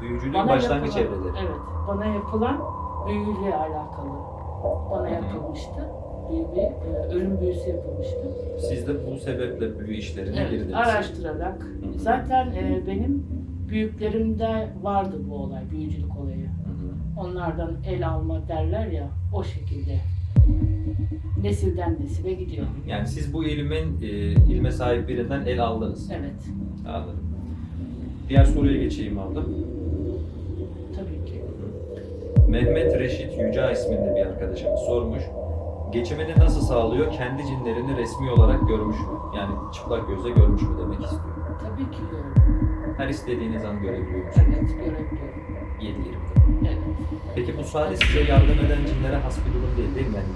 büyücülüğün Bana başlangıç yapılan- evreleri. Evet. Bana yapılan büyüyle alakalı. Bana yapılmıştı. Büyü bir e, ölüm büyüsü yapılmıştı. Siz de bu sebeple büyü işlerine Evet, girdiniz. araştırarak. hı. Zaten e, benim büyüklerimde vardı bu olay, büyücülük olayı. Hı hı. Onlardan el alma derler ya, o şekilde. Nesilden nesile gidiyor. Yani siz bu ilmin e, ilme sahip birinden el aldınız. Evet, Anladım. Diğer soruya geçeyim abla. tabii ki. Mehmet Reşit Yüce isminde bir arkadaşımız sormuş. Geçimini nasıl sağlıyor? Kendi cinlerini resmi olarak görmüş mü? Yani çıplak gözle görmüş mü demek istiyor. Tabii ki gördüm. Her istediğiniz an görebiliyor musunuz? Evet, görebiliyorum. 7 20 Evet. Peki bu sadece size yardım eden cinlere has bir durum değil değil mi? Yani